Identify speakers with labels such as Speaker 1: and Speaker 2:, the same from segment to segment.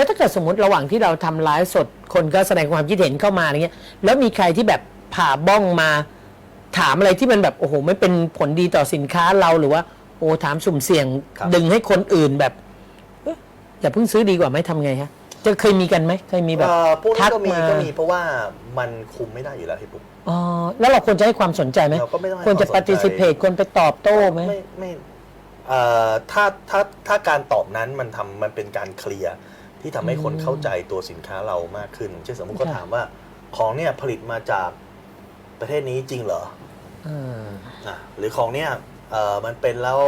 Speaker 1: แล้วถ้าเกิดสมมติระหว่างที่เราทำไลฟ์สดคนก็แสดงความคิดเห็นเข้ามาอะไรเงี้ย แล้วมีใครที่แบบผ่าบ้องมา ถามอะไรที่มันแบบโอ้โหไม่เป็นผลดีต่อสินค้าเราหรือว่าโอ้ถามสุ่มเสี่ยง
Speaker 2: ครับ
Speaker 1: ดึงให้คนอื่นแบบเอ๊ะอย่าเพิ่งซื้อดีกว่าไหมทำไงฮะ จะเคยมีกันไหมเคยมีแบบ
Speaker 2: เอ่อพวกนี้
Speaker 1: ทัก
Speaker 2: ก็มี
Speaker 1: มา
Speaker 2: ก็มีเพราะว่ามันคุมไม่ได้อยู่แล้วพี่ปุ๊ก
Speaker 1: อ๋อแล้วเราควรจะให้ความสนใจไหม
Speaker 2: เราก็ไม่ต้องให้
Speaker 1: ควรจะ
Speaker 2: ความสนใจ
Speaker 1: participate ควรไปตอบโต้ไหม
Speaker 2: ไม่ไม่เอ่อถ้าถ้าถ้าการตอบนั้นมันทำมันเป็นการเคลียร์ ที่ทำให้คนเข้าใจตัวสินค้าเรามากขึ้น เช่นสมมติก็
Speaker 1: ค่ะ
Speaker 2: ถามว่าของเนี่ยผลิตมาจากประเทศนี้จริงเหรอ
Speaker 1: อ่า
Speaker 2: อะหรือของเนี่ยเอ่อมันเป็นแล้ว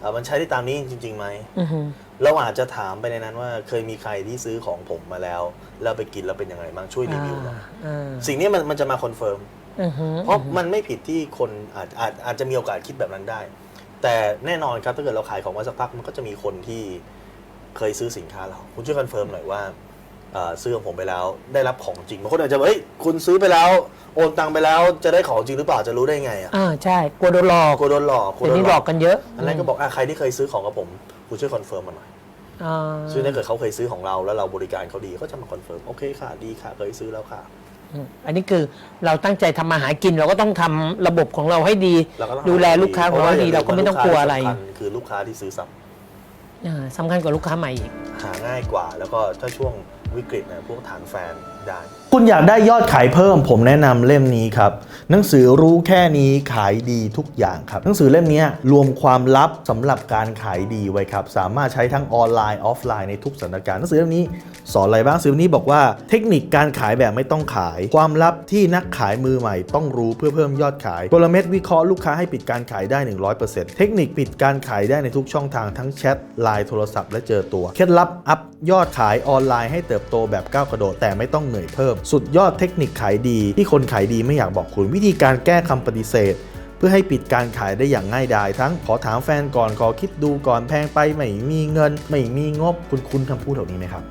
Speaker 2: เอ่อมันใช้ได้ตามนี้จริงๆไหม
Speaker 1: อือฮึ
Speaker 2: เราอาจจะถามไปในนั้นว่าเคยมีใครที่ซื้อของผมมาแล้ว แล้วไปกินแล้วเป็นยังไงบ้างช่วยรีวิวหน่อย
Speaker 1: อ่า
Speaker 2: สิ่งนี้มันมันจะมาคอนเฟิร์ม
Speaker 1: อือฮึ
Speaker 2: เพราะมันไม่ผิดที่คนอาจอาจอาจจะมีโอกาสคิดแบบนั้นได้ แต่แน่นอนครับถ้าเกิดเราขายของมาสักพักมันก็จะมีคนที่ เคยซื้อสินค้าเรา คุณช่วยคอนเฟิร์มหน่อยว่าเอ่อซื้อของผมไปแล้วได้รับของจริงบางคนอาจจะบอกเฮ้ยคุณซื้อไปแล้ว โอนตังไปแล้วจะได้ของจริงหรือเปล่าจะรู้ได้ไงอะ
Speaker 1: อ่าใช่กลัวโดนหลอก
Speaker 2: กลัวโดนหลอกกลัว
Speaker 1: เดี๋ยว
Speaker 2: โด
Speaker 1: นี้
Speaker 2: น
Speaker 1: หลอกกันเยอะ
Speaker 2: อันนั้นก็บอกอะใครที่เคยซื้อของกับผมคุณช่วยคอนเฟิร์มมาหน่อย
Speaker 1: อ่า
Speaker 2: ซึ่งถ้าเกิดเขาเคยซื้อของเราแล้วเราบริการเขาดีเขาจะมาคอนเฟิร์มโอเคค่ะดีค่ะเคยซื้อแล้วค่ะ
Speaker 1: อืมอันนี้คือเราตั้งใจทำมาหากินเราก็ต้องทำระบบของเราให้ดี
Speaker 2: เราก็ต้อง
Speaker 1: ดูแลลูกค้าของเราให้ดี
Speaker 2: พะ
Speaker 1: เราก็ไม่ต้องกลัวอะไร
Speaker 2: ลูกค้าที่สำคัญคือลูกค้าที่ซื้อซ้ำ
Speaker 1: อ่า สำคัญกว่าลูกค้าใหม่อีก
Speaker 2: หาง่ายกว่า แล้วก็ถ้าช่วงวิกฤตนะพวกฐานแฟนได้ คุณอยากได้ยอดขายเพิ่ม ผมแนะนำเล่มนี้ครับ หนังสือรู้แค่นี้ขายดีทุกอย่างครับ หนังสือเล่มนี้รวมความลับสำหรับการขายดีไว้ครับ สามารถใช้ทั้งออนไลน์ออฟไลน์ในทุกสถานการณ์ หนังสือเล่มนี้สอนอะไรบ้างหนังสือเล่มนี้บอกว่าเทคนิคการขายแบบไม่ต้องขาย ความลับที่นักขายมือใหม่ต้องรู้เพื่อเพิ่มยอดขายกลเม็ดวิเคราะห์ลูกค้าให้ปิดการขายได้ 100%เทคนิคปิดการขายได้ในทุกช่องทางทั้งแชทไลน์โทรศัพท์และเจอตัว เคล็ดลับอัพยอดขายออนไลน์ให้เติบโตแบบก้าวกระโดดแต่ไม่ต้องเหนื่อยเพิ่มสุดยอดเทคนิคขายดี ที่คนขายดีไม่อยากบอกคุณวิธีการแก้คำปฏิเสธ เพื่อให้ปิดการขายได้อย่างง่ายดาย ทั้งขอถามแฟนก่อนขอคิดดูก่อนแพงไปไม่มีเงิน ไม่มีงบคุณคุ้นคำพูดเหล่านี้ไหมครับ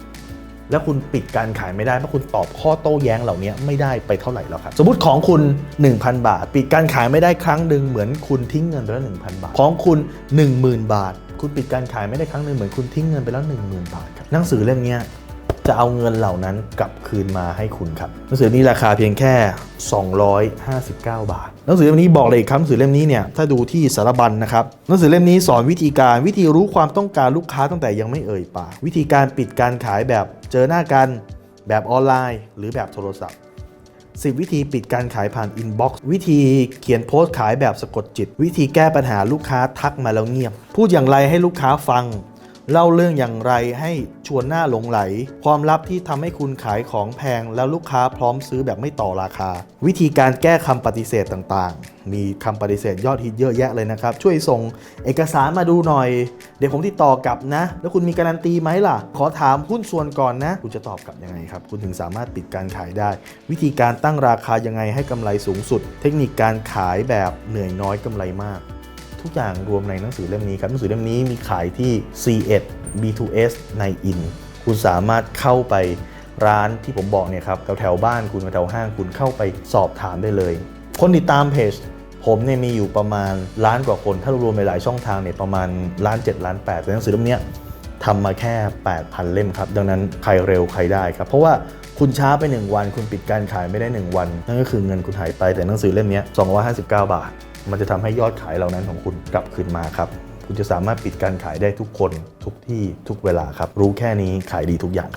Speaker 2: แล้วคุณปิดการขายไม่ได้เพราะคุณตอบข้อโต้แย้งเหล่านี้ไม่ได้ไปเท่าไหร่แล้วครับ สมมติของคุณ 1,000 บาท ปิดการขายไม่ได้ครั้งหนึ่งเหมือนคุณทิ้งเงินไปแล้ว1,000 บาท ของคุณ 10,000 บาท คุณปิดการขายไม่ได้ครั้งหนึ่งเหมือนคุณทิ้งเงินไปแล้ว10,000 บาทครับหนังสือเล่มนี้ จะเอาเงินเหล่านั้นกลับคืนมาให้คุณครับ หนังสือนี้ราคาเพียงแค่ 259 บาท หนังสือเล่มนี้บอกเลยอีกคำหนังสือเล่มนี้เนี่ยถ้าดูที่สารบัญนะครับหนังสือเล่มนี้สอนวิธีการวิธีรู้ความต้องการลูกค้าตั้งแต่ยังไม่เอ่ยปากวิธีการปิดการขายแบบเจอหน้ากัน แบบออนไลน์ หรือแบบโทรศัพท์10 วิธีปิดการขายผ่านอินบ็อกซ์วิธีเขียนโพสต์ขายแบบสะกดจิต วิธีแก้ปัญหาลูกค้าทักมาแล้วเงียบ พูดอย่างไรให้ลูกค้าฟัง เล่าเรื่องอย่างไรให้ชวนหน้าหลงไหล ความลับที่ทำให้คุณขายของแพงแล้วลูกค้าพร้อมซื้อแบบไม่ต่อราคา วิธีการแก้คำปฏิเสธต่างๆ มีคำปฏิเสธยอดฮิตเยอะแยะเลยนะครับ ช่วยส่งเอกสารมาดูหน่อย เดี๋ยวผมติดต่อกลับนะ แล้วคุณมีการันตีไหมล่ะ ขอถามหุ้นส่วนก่อนนะ คุณจะตอบกลับยังไงครับ คุณถึงสามารถปิดการขายได้ วิธีการตั้งราคายังไงให้กำไรสูงสุด เทคนิคการขายแบบเหนื่อยน้อยกำไรมาก ทุกอย่างรวมในหนังสือเล่มนี้ครับหนังสือเล่มนี้มีขายที่ C1 B2S ในอิน คุณสามารถเข้าไปร้านที่ผมบอกเนี่ยครับแถวแถวบ้านคุณแถวห้างคุณเข้าไปสอบถามได้เลย คนติดตามเพจผมเนี่ยมีอยู่ประมาณล้านกว่าคน ถ้ารวมในหลายช่องทางเนี่ยประมาณล้าน7ล้าน8แต่หนังสือเล่มนี้ทำมาแค่ 8,000 เล่มครับ ดังนั้นใครเร็วใครได้ครับ เพราะว่าคุณช้าไป 1 วัน คุณปิดการขายไม่ได้ 1 วัน นั่นก็คือเงินคุณหายไปแต่หนังสือเล่มนี้259 บาท มันจะทำให้ยอดขายเหล่านั้นของคุณกลับคืนมาครับ คุณจะสามารถปิดการขายได้ทุกคนทุกที่ทุกเวลาครับ รู้แค่นี้ขายดีทุกอย่าง